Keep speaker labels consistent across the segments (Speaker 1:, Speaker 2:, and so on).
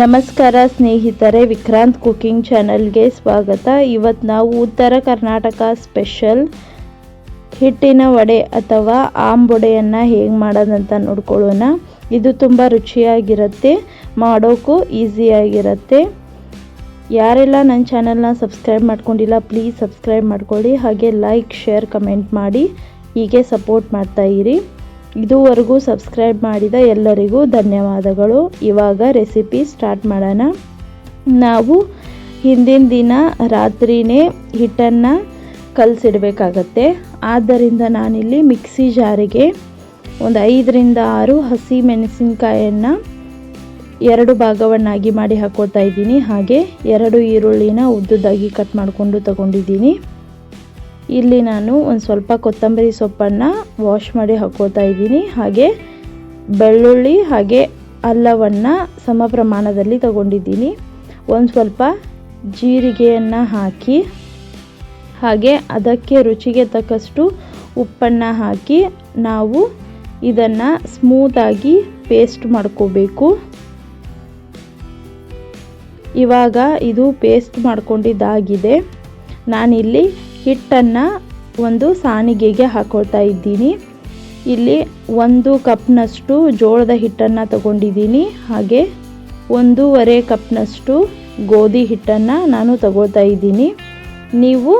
Speaker 1: ನಮಸ್ಕಾರ ಸ್ನೇಹಿತರೆ, ವಿಕ್ರಾಂತ್ ಕುಕಿಂಗ್ ಚಾನಲ್ಗೆ ಸ್ವಾಗತ. ಇವತ್ತು ನಾವು ಉತ್ತರ ಕರ್ನಾಟಕ ಸ್ಪೆಷಲ್ ಹಿಟ್ಟಿನ ವಡೆ ಅಥವಾ ಆಂಬೊಡೆಯನ್ನು ಹೇಗೆ ಮಾಡೋದಂತ ನೋಡ್ಕೊಳ್ಳೋಣ. ಇದು ತುಂಬ ರುಚಿಯಾಗಿರುತ್ತೆ ಮಾಡೋಕ್ಕೂ ಈಸಿಯಾಗಿರುತ್ತೆ ಯಾರೆಲ್ಲ ನನ್ನ ಚಾನಲ್ನ ಸಬ್ಸ್ಕ್ರೈಬ್ ಮಾಡ್ಕೊಂಡಿಲ್ಲ, ಪ್ಲೀಸ್ ಸಬ್ಸ್ಕ್ರೈಬ್ ಮಾಡ್ಕೊಳ್ಳಿ. ಹಾಗೆ ಲೈಕ್, ಶೇರ್, ಕಮೆಂಟ್ ಮಾಡಿ. ಹೀಗೆ ಸಪೋರ್ಟ್ ಮಾಡ್ತಾಯಿರಿ ಇದುವರೆಗೂ ಸಬ್ಸ್ಕ್ರೈಬ್ ಮಾಡಿದ ಎಲ್ಲರಿಗೂ ಧನ್ಯವಾದಗಳು. ಇವಾಗ ರೆಸಿಪಿ ಸ್ಟಾರ್ಟ್ ಮಾಡೋಣ. ನಾವು ಹಿಂದಿನ ದಿನ ರಾತ್ರಿನೇ ಹಿಟ್ಟನ್ನು ಕಲಸಿಡಬೇಕಾಗತ್ತೆ. ಆದ್ದರಿಂದ ನಾನಿಲ್ಲಿ ಮಿಕ್ಸಿ ಜಾರಿಗೆ ಒಂದು ಐದರಿಂದ ಆರು ಹಸಿ ಮೆಣಸಿನಕಾಯನ್ನು ಎರಡು ಭಾಗವನ್ನಾಗಿ ಮಾಡಿ ಹಾಕೋತಾ ಇದ್ದೀನಿ. ಹಾಗೆ ಎರಡು ಈರುಳ್ಳಿನ ಉದ್ದುದಾಗಿ ಕಟ್ ಮಾಡಿಕೊಂಡು ತಗೊಂಡಿದ್ದೀನಿ. ಇಲ್ಲಿ ನಾನು ಒಂದು ಸ್ವಲ್ಪ ಕೊತ್ತಂಬರಿ ಸೊಪ್ಪನ್ನು ವಾಶ್ ಮಾಡಿ ಹಾಕೋತಾ ಇದ್ದೀನಿ. ಹಾಗೆ ಬೆಳ್ಳುಳ್ಳಿ ಹಾಗೆ ಅಲ್ಲವನ್ನು ಸಮ ಪ್ರಮಾಣದಲ್ಲಿ ತಗೊಂಡಿದ್ದೀನಿ. ಒಂದು ಸ್ವಲ್ಪ ಜೀರಿಗೆಯನ್ನು ಹಾಕಿ, ಹಾಗೆ ಅದಕ್ಕೆ ರುಚಿಗೆ ತಕ್ಕಷ್ಟು ಉಪ್ಪನ್ನು ಹಾಕಿ ನಾವು ಇದನ್ನು ಸ್ಮೂತಾಗಿ ಪೇಸ್ಟ್ ಮಾಡ್ಕೋಬೇಕು. ಇವಾಗ ಇದು ಪೇಸ್ಟ್ ಮಾಡ್ಕೊಂಡಿದ್ದಾಗಿದೆ. ನಾನಿಲ್ಲಿ ಹಿಟ್ಟನ್ನು ಒಂದು ಸಾಣಿಗೆಗೆ ಹಾಕೊಳ್ತಾ ಇದ್ದೀನಿ. ಇಲ್ಲಿ ಒಂದು ಕಪ್ನಷ್ಟು ಜೋಳದ ಹಿಟ್ಟನ್ನು ತಗೊಂಡಿದ್ದೀನಿ. ಹಾಗೆ ಒಂದೂವರೆ ಕಪ್ನಷ್ಟು ಗೋಧಿ ಹಿಟ್ಟನ್ನು ನಾನು ತಗೊಳ್ತಾ ಇದ್ದೀನಿ. ನೀವು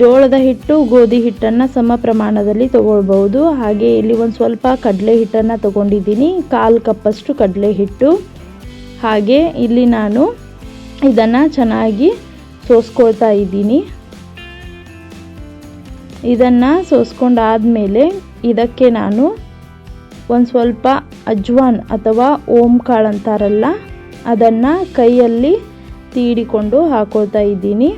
Speaker 1: ಜೋಳದ ಹಿಟ್ಟು, ಗೋಧಿ ಹಿಟ್ಟನ್ನು ಸಮ ಪ್ರಮಾಣದಲ್ಲಿ ತಗೊಳ್ಬೋದು ಹಾಗೆ ಇಲ್ಲಿ ಒಂದು ಸ್ವಲ್ಪ ಕಡಲೆ ಹಿಟ್ಟನ್ನು ತಗೊಂಡಿದ್ದೀನಿ. ಕಾಲು ಕಪ್ಪಷ್ಟು ಕಡಲೆ ಹಿಟ್ಟು. ಹಾಗೆ ಇಲ್ಲಿ ನಾನು ಇದನ್ನು ಚೆನ್ನಾಗಿ ಸೋಸ್ಕೊಳ್ತಾ ಇದ್ದೀನಿ. ಇದನ್ನು ಸೋಸ್ಕೊಂಡಾದಮೇಲೆ ಇದಕ್ಕೆ ನಾನು ಒಂದು ಸ್ವಲ್ಪ ಅಜ್ವಾನ್ ಅಥವಾ ಓಂ ಕಾಳು ಅಂತಾರಲ್ಲ, ಅದನ್ನು ಕೈಯಲ್ಲಿ ತೀಡಿಕೊಂಡು ಹಾಕೊಳ್ತಾ ಇದ್ದೀನಿ.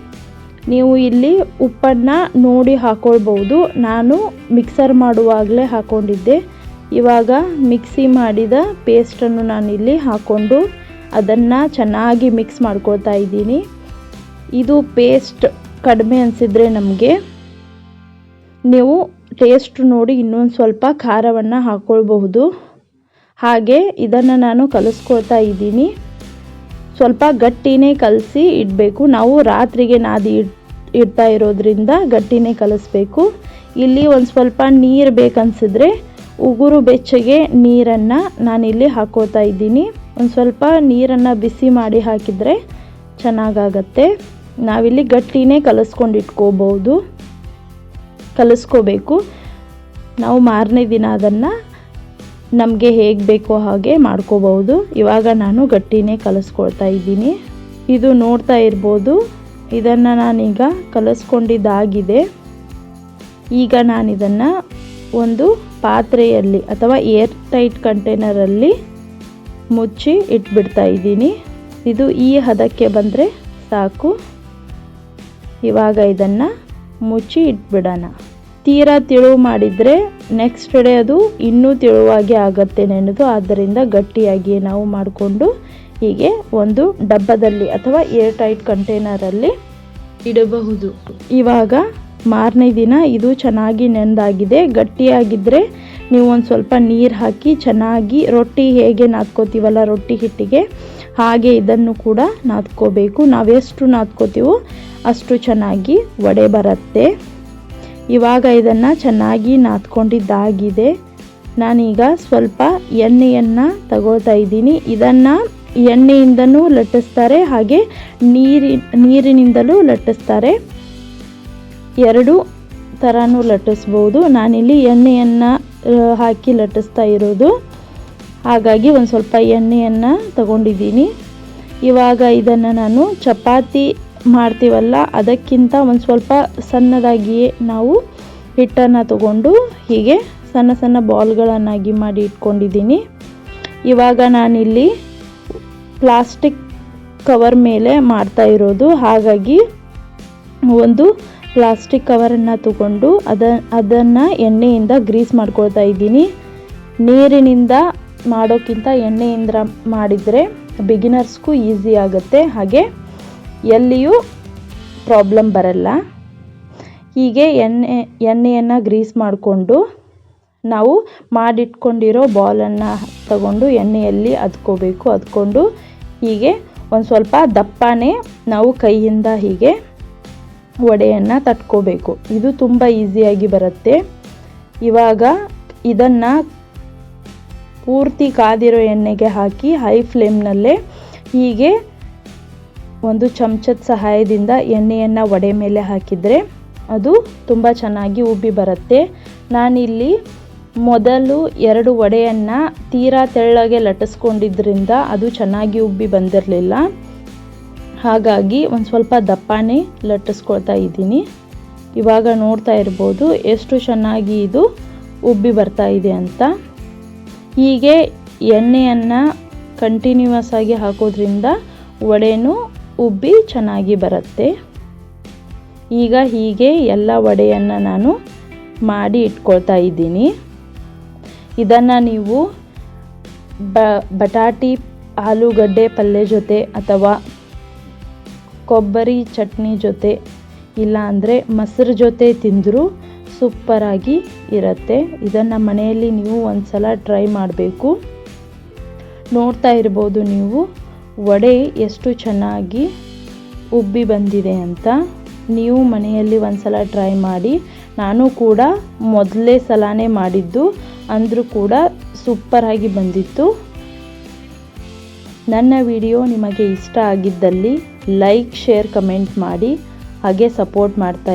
Speaker 1: ನೀವು ಇಲ್ಲಿ ಉಪ್ಪನ್ನು ನೋಡಿ ಹಾಕೊಳ್ಬೋದು ನಾನು ಮಿಕ್ಸರ್ ಮಾಡುವಾಗಲೇ ಹಾಕ್ಕೊಂಡಿದ್ದೆ ಇವಾಗ ಮಿಕ್ಸಿ ಮಾಡಿದ ಪೇಸ್ಟನ್ನು ನಾನಿಲ್ಲಿ ಹಾಕ್ಕೊಂಡು ಅದನ್ನು ಚೆನ್ನಾಗಿ ಮಿಕ್ಸ್ ಮಾಡ್ಕೊಳ್ತಾ ಇದ್ದೀನಿ. ಇದು ಪೇಸ್ಟ್ ಕಡಿಮೆ ಅನಿಸಿದರೆ ನಮಗೆ ನೀವು ಟೇಸ್ಟ್ ನೋಡಿ ಇನ್ನೊಂದು ಸ್ವಲ್ಪ ಖಾರವನ್ನು ಹಾಕ್ಕೊಳ್ಬಹುದು ಹಾಗೆ ಇದನ್ನು ನಾನು ಕಲಿಸ್ಕೊಳ್ತಾ ಇದ್ದೀನಿ. ಸ್ವಲ್ಪ ಗಟ್ಟಿನೇ ಕಲಸಿ ಇಡಬೇಕು. ನಾವು ರಾತ್ರಿಗೆ ನಾದಿ ಇಡ್ತಾ ಇರೋದ್ರಿಂದ ಗಟ್ಟಿನೇ ಕಲಿಸ್ಬೇಕು. ಇಲ್ಲಿ ಒಂದು ಸ್ವಲ್ಪ ನೀರು ಬೇಕನ್ಸಿದ್ರೆ ಉಗುರು ಬೆಚ್ಚಗೆ ನೀರನ್ನು ನಾನಿಲ್ಲಿ ಹಾಕೋತಾ ಇದ್ದೀನಿ. ಒಂದು ಸ್ವಲ್ಪ ನೀರನ್ನು ಬಿಸಿ ಮಾಡಿ ಹಾಕಿದರೆ ಚೆನ್ನಾಗಾಗತ್ತೆ. ನಾವಿಲ್ಲಿ ಗಟ್ಟಿನೇ ಕಲಿಸ್ಕೊಂಡು ಇಟ್ಕೋಬೋದು ಕಲಿಸ್ಕೋಬೇಕು. ನಾವು ಮಾರನೇ ದಿನ ಅದನ್ನು ನಮಗೆ ಹೇಗೆ ಬೇಕೋ ಹಾಗೆ ಮಾಡ್ಕೋಬಹುದು. ಇವಾಗ ನಾನು ಗಟ್ಟಿನೇ ಕಲಿಸ್ಕೊಳ್ತಾ ಇದ್ದೀನಿ. ಇದು ನೋಡ್ತಾ ಇರ್ಬೋದು. ಇದನ್ನು ನಾನೀಗ ಕಲಿಸ್ಕೊಂಡಿದ್ದಾಗಿದೆ. ಈಗ ನಾನು ಇದನ್ನು ಒಂದು ಪಾತ್ರೆಯಲ್ಲಿ ಅಥವಾ ಏರ್ ಟೈಟ್ ಕಂಟೈನರಲ್ಲಿ ಮುಚ್ಚಿ ಇಟ್ಬಿಡ್ತಾ ಇದ್ದೀನಿ. ಇದು ಈ ಹದಕ್ಕೆ ಬಂದರೆ ಸಾಕು. ಇವಾಗ ಇದನ್ನು ಮುಚ್ಚಿ ಇಟ್ಬಿಡೋಣ. ತೀರಾ ತಿಳುವು ಮಾಡಿದರೆ ನೆಕ್ಸ್ಟ್ ಡೇ ಅದು ಇನ್ನೂ ತಿಳುವಾಗಿ ಆಗತ್ತೆ ನೆನೆದು. ಆದ್ದರಿಂದ ಗಟ್ಟಿಯಾಗಿ ನಾವು ಮಾಡಿಕೊಂಡು ಹೀಗೆ ಒಂದು ಡಬ್ಬದಲ್ಲಿ ಅಥವಾ ಏರ್ ಟೈಟ್ ಕಂಟೈನರಲ್ಲಿ ಇಡಬಹುದು. ಇವಾಗ ಮಾರನೇ ದಿನ ಇದು ಚೆನ್ನಾಗಿ ನೆಂದಾಗಿದೆ. ಗಟ್ಟಿಯಾಗಿದ್ದರೆ ನೀವು ಒಂದು ಸ್ವಲ್ಪ ನೀರು ಹಾಕಿ ಚೆನ್ನಾಗಿ ರೊಟ್ಟಿ ಹೇಗೆ ನಾದ್ಕೋತೀವಲ್ಲ ರೊಟ್ಟಿ ಹಿಟ್ಟಿಗೆ ಹಾಗೆ ಇದನ್ನು ಕೂಡ ನಾದ್ಕೋಬೇಕು. ನಾವೆಷ್ಟು ನಾದ್ಕೋತೀವೋ ಅಷ್ಟು ಚೆನ್ನಾಗಿ ವಡೆ ಬರುತ್ತೆ. ಇವಾಗ ಇದನ್ನು ಚೆನ್ನಾಗಿ ನಾದ್ಕೊಂಡಿದ್ದಾಗಿದೆ. ನಾನೀಗ ಸ್ವಲ್ಪ ಎಣ್ಣೆಯನ್ನು ತಗೊಳ್ತಾ ಇದ್ದೀನಿ. ಇದನ್ನು ಎಣ್ಣೆಯಿಂದನೂ ಲಟ್ಟಿಸ್ತಾರೆ, ಹಾಗೆ ನೀರಿ, ನೀರಿನಿಂದಲೂ ಲಟ್ಟಿಸ್ತಾರೆ. ಎರಡು ಥರನೂ ಲಟ್ಟಿಸ್ಬೋದು. ನಾನಿಲ್ಲಿ ಎಣ್ಣೆಯನ್ನು ಹಾಕಿ ಲಟ್ಟಿಸ್ತಾ ಇರೋದು. ಹಾಗಾಗಿ ಒಂದು ಸ್ವಲ್ಪ ಎಣ್ಣೆಯನ್ನು ತಗೊಂಡಿದ್ದೀನಿ. ಇವಾಗ ಇದನ್ನು ನಾನು ಚಪಾತಿ ಮಾಡ್ತೀವಲ್ಲ, ಅದಕ್ಕಿಂತ ಒಂದು ಸ್ವಲ್ಪ ಸಣ್ಣದಾಗಿಯೇ ನಾವು ಹಿಟ್ಟನ್ನು ತಗೊಂಡು ಹೀಗೆ ಸಣ್ಣ ಸಣ್ಣ ಬಾಲ್ಗಳನ್ನಾಗಿ ಮಾಡಿ ಇಟ್ಕೊಂಡಿದ್ದೀನಿ. ಇವಾಗ ನಾನಿಲ್ಲಿ ಪ್ಲಾಸ್ಟಿಕ್ ಕವರ್ ಮೇಲೆ ಮಾಡ್ತಾ ಇರೋದು. ಹಾಗಾಗಿ ಒಂದು ಪ್ಲಾಸ್ಟಿಕ್ ಕವರನ್ನು ತಗೊಂಡು ಅದ, ಅದನ್ನು ಎಣ್ಣೆಯಿಂದ ಗ್ರೀಸ್ ಮಾಡ್ಕೊಳ್ತಾ ಇದ್ದೀನಿ. ನೀರಿನಿಂದ ಮಾಡೋಕ್ಕಿಂತ ಎಣ್ಣೆಯಿಂದ ಮಾಡಿದರೆ ಬಿಗಿನರ್ಸ್ಗೂ ಈಸಿ ಆಗುತ್ತೆ. ಹಾಗೆ ಎಲ್ಲಿಯೂ ಪ್ರಾಬ್ಲಮ್ ಬರಲ್ಲ. ಹೀಗೆ ಎಣ್ಣೆ, ಎಣ್ಣೆಯನ್ನು ಗ್ರೀಸ್ ಮಾಡಿಕೊಂಡು ನಾವು ಮಾಡಿಟ್ಕೊಂಡಿರೋ ಬಾಲನ್ನು ತಗೊಂಡು ಎಣ್ಣೆಯಲ್ಲಿ ಅದ್ಕೋಬೇಕು. ಅದ್ಕೊಂಡು ಹೀಗೆ ಒಂದು ಸ್ವಲ್ಪ ದಪ್ಪನೇ ನಾವು ಕೈಯಿಂದ ಹೀಗೆ ವಡೆಯನ್ನು ತಟ್ಕೋಬೇಕು. ಇದು ತುಂಬ ಈಸಿಯಾಗಿ ಬರುತ್ತೆ. ಇವಾಗ ಇದನ್ನು ಪೂರ್ತಿ ಕಾದಿರೋ ಎಣ್ಣೆಗೆ ಹಾಕಿ ಹೈ ಫ್ಲೇಮ್ನಲ್ಲೇ ಹೀಗೆ ಒಂದು ಚಮಚದ ಸಹಾಯದಿಂದ ಎಣ್ಣೆಯನ್ನು ವಡೆ ಮೇಲೆ ಹಾಕಿದರೆ ಅದು ತುಂಬ ಚೆನ್ನಾಗಿ ಉಬ್ಬಿ ಬರುತ್ತೆ. ನಾನಿಲ್ಲಿ ಮೊದಲು ಎರಡು ವಡೆಯನ್ನು ತೀರಾ ತೆಳ್ಳಗೆ ಲಟ್ಟಿಸ್ಕೊಂಡಿದ್ದರಿಂದ ಅದು ಚೆನ್ನಾಗಿ ಉಬ್ಬಿ ಬಂದಿರಲಿಲ್ಲ. ಹಾಗಾಗಿ ಒಂದು ಸ್ವಲ್ಪ ದಪ್ಪನೇ ಲಟ್ಟಿಸ್ಕೊಳ್ತಾ ಇದ್ದೀನಿ. ಇವಾಗ ನೋಡ್ತಾ ಇರ್ಬೋದು ಎಷ್ಟು ಚೆನ್ನಾಗಿ ಇದು ಉಬ್ಬಿ ಬರ್ತಾ ಇದೆ ಅಂತ. ಹೀಗೆ ಎಣ್ಣೆಯನ್ನು ಕಂಟಿನ್ಯೂಯಸ್ ಆಗಿ ಹಾಕೋದ್ರಿಂದ ವಡೆನೂ ಉಬ್ಬಿ ಚೆನ್ನಾಗಿ ಬರುತ್ತೆ. ಈಗ ಹೀಗೆ ಎಲ್ಲ ವಡೆಯನ್ನು ನಾನು ಮಾಡಿ ಇಟ್ಕೊಳ್ತಾ ಇದ್ದೀನಿ. ಇದನ್ನು ನೀವು ಬ, ಬಟಾಟಿ, ಆಲೂಗಡ್ಡೆ ಪಲ್ಯ ಜೊತೆ ಅಥವಾ ಕೊಬ್ಬರಿ ಚಟ್ನಿ ಜೊತೆ ಇಲ್ಲ ಅಂದರೆ ಮೊಸರು ಜೊತೆ ತಿಂದರೂ ಸೂಪರಾಗಿ ಇರುತ್ತೆ. ಇದನ್ನು ಮನೆಯಲ್ಲಿ ನೀವು ಒಂದು ಸಲ ಟ್ರೈ ಮಾಡಬೇಕು. ನೋಡ್ತಾ ಇರ್ಬೋದು ನೀವು, ವಡೆ ಎಷ್ಟು ಚೆನ್ನಾಗಿ ಉಬ್ಬಿ ಬಂದಿದೆ ಅಂತ. ನೀವು ಮನೆಯಲ್ಲಿ ಒಂದು ಸಲ ಟ್ರೈ ಮಾಡಿ. ನಾನು ಕೂಡ ಮೊದಲೇ ಸಲನೇ ಮಾಡಿದ್ದು, ಅಂದರೂ ಕೂಡ ಸೂಪರಾಗಿ ಬಂದಿತ್ತು. ನನ್ನ ವಿಡಿಯೋ ನಿಮಗೆ ಇಷ್ಟ ಆಗಿದ್ದಲ್ಲಿ ಲೈಕ್, ಶೇರ್, ಕಮೆಂಟ್ ಮಾಡಿ. ಹಾಗೆ ಸಪೋರ್ಟ್ ಮಾಡ್ತಾ